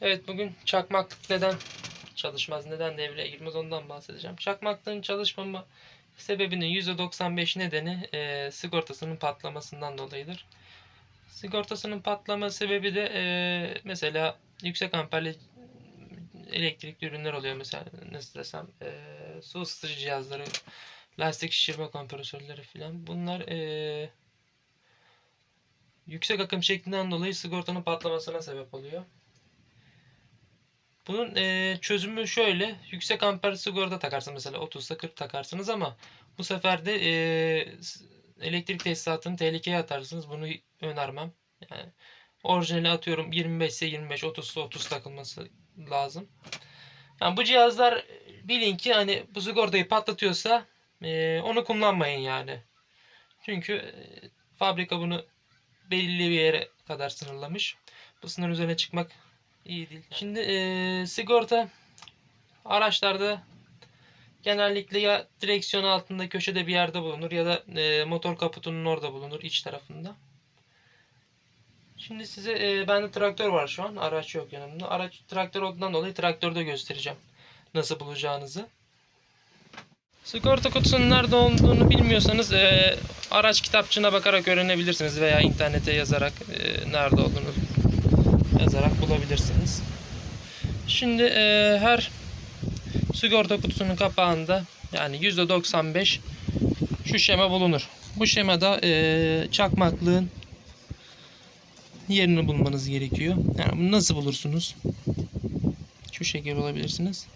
Evet bugün çakmaklık neden çalışmaz, neden devreye girmez ondan bahsedeceğim. Çakmaklığın çalışmama sebebinin %95 nedeni e, sigortasının patlamasından dolayıdır. Sigortasının patlama sebebi de e, mesela yüksek amperli elektrikli ürünler oluyor mesela nasıl desem e, su ısıtıcı cihazları, lastik şişirme kompresörleri filan bunlar e, yüksek akım şeklinden dolayı sigortanın patlamasına sebep oluyor. Bunun e, çözümü şöyle. Yüksek amper sigorta takarsınız mesela 30'sa 40 takarsınız ama bu sefer de e, elektrik tesisatını tehlikeye atarsınız. Bunu önermem. Yani orijinali atıyorum 25 ise 25, 30 ise 30 takılması lazım. Yani bu cihazlar bilin ki hani bu sigortayı patlatıyorsa e, onu kullanmayın yani. Çünkü e, fabrika bunu belirli bir yere kadar sınırlamış. Bu sınır üzerine çıkmak iyi değil. Şimdi eee, sigorta araçlarda genellikle ya direksiyon altında köşede bir yerde bulunur ya da eee, motor kaputunun orada bulunur iç tarafında. Şimdi size eee bende traktör var şu an. Araç yok yanımda. Araç traktör olduğundan dolayı traktörde göstereceğim nasıl bulacağınızı. Sigorta kutusunun nerede olduğunu bilmiyorsanız eee, araç kitapçığına bakarak öğrenebilirsiniz veya internete yazarak eee, nerede olduğunu yazarak bulabilirsiniz. Şimdi eee, her sigorta kutusunun kapağında yani %95 şu şema bulunur. Bu şemada eee, çakmaklığın yerini bulmanız gerekiyor. Yani bunu nasıl bulursunuz? Şu şekilde bulabilirsiniz.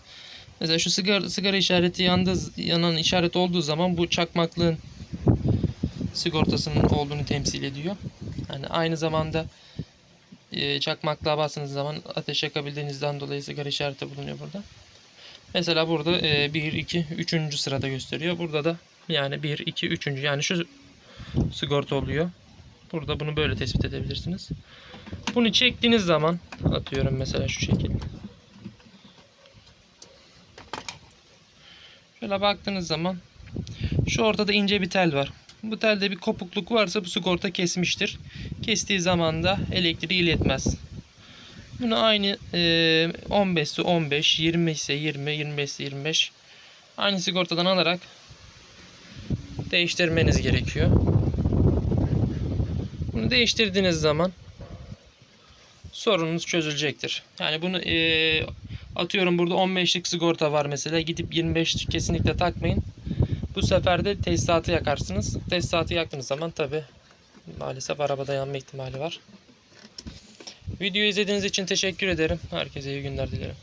Mesela şu sigara, sigara işareti yandığı, yanan işaret olduğu zaman bu çakmaklığın sigortasının olduğunu temsil ediyor. Yani aynı zamanda e, çakmaklığa bastığınız zaman ateş yakabildiğinizden dolayı sigara işareti bulunuyor burada. Mesela burada e, 1, 2, 3. sırada gösteriyor. Burada da yani 1, 2, 3. yani şu sigorta oluyor. Burada bunu böyle tespit edebilirsiniz. Bunu çektiğiniz zaman atıyorum mesela şu şekilde. Şöyle baktığınız zaman şu ortada ince bir tel var. Bu telde bir kopukluk varsa bu sigorta kesmiştir. Kestiği zaman da elektriği iletmez. Bunu aynı e, 15 ise 15, 20 ise 20, 25 ise 25 aynı sigortadan alarak değiştirmeniz gerekiyor. Bunu değiştirdiğiniz zaman sorununuz çözülecektir. Yani bunu e, atıyorum burada 15'lik sigorta var mesela gidip 25 kesinlikle takmayın. Bu sefer de tesisatı yakarsınız. Tesisatı yaktığınız zaman tabi maalesef arabada yanma ihtimali var. Videoyu izlediğiniz için teşekkür ederim. Herkese iyi günler dilerim.